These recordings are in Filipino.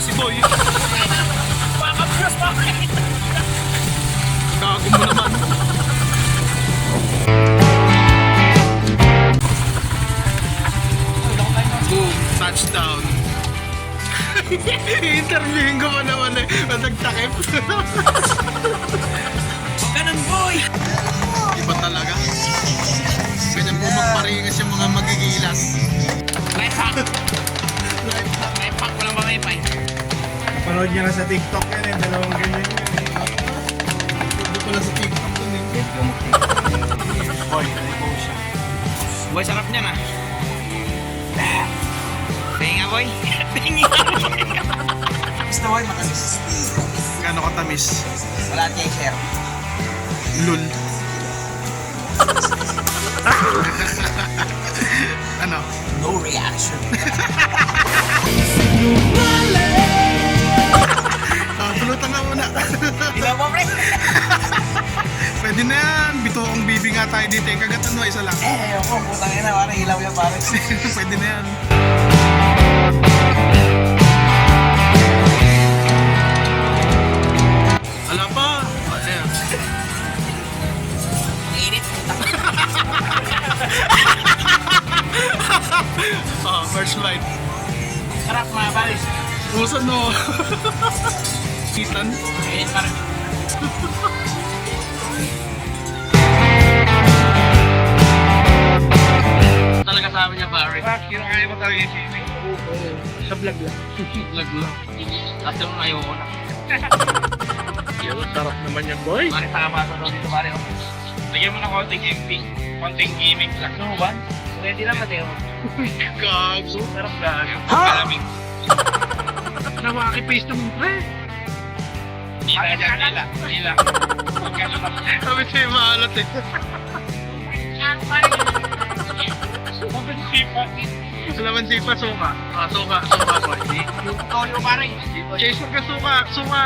kasi boy. Pakaplos pa Gago mo naman. Boom, touchdown. Interviewin ko pa naman eh. Matagtakip. Huwag ka ng boy! Napanood niya na sa TikTok yan eh, dalawang ganyan yun eh. Hindi pala sa TikTok dun eh. Boy, nalipo siya. Boy, sarap niya na. Tinga boy. Tinga boy. Gusto yung matamis? Gano'ng katamis? Wala kay share. Lul. ano? No reaction. nga tayo dito. eh. Kagat ano, isa lang. Eh, ayoko, putang ina, parang ilaw yan, pare. Pwede na yan. Ala pa. Ayan. Init, putang Oh, first light. Sarap mga balis. Usan no. Kitan. Init pa Talaga yung swimming. Sa vlog lang. Lag lang. Tapos yung ayoko na. Yan, sarap naman yan, boy. Pare, tama sa dito pare. oh. Lagyan mo ng konting gimmick. Konting gimmick lang. No, ba? Pwede lang Mateo. Gago. Sarap gago. Ha? Malamig. Nawaki-face naman, pre. Nila dyan, nila. Nila. Na. Sabi yung maalat eh. Alaman sipa, suka. Ah, suka. Suka, boy. Toyo pare. Jason ka suka. Suka.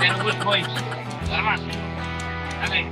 Pero good boy. Salamat. Okay.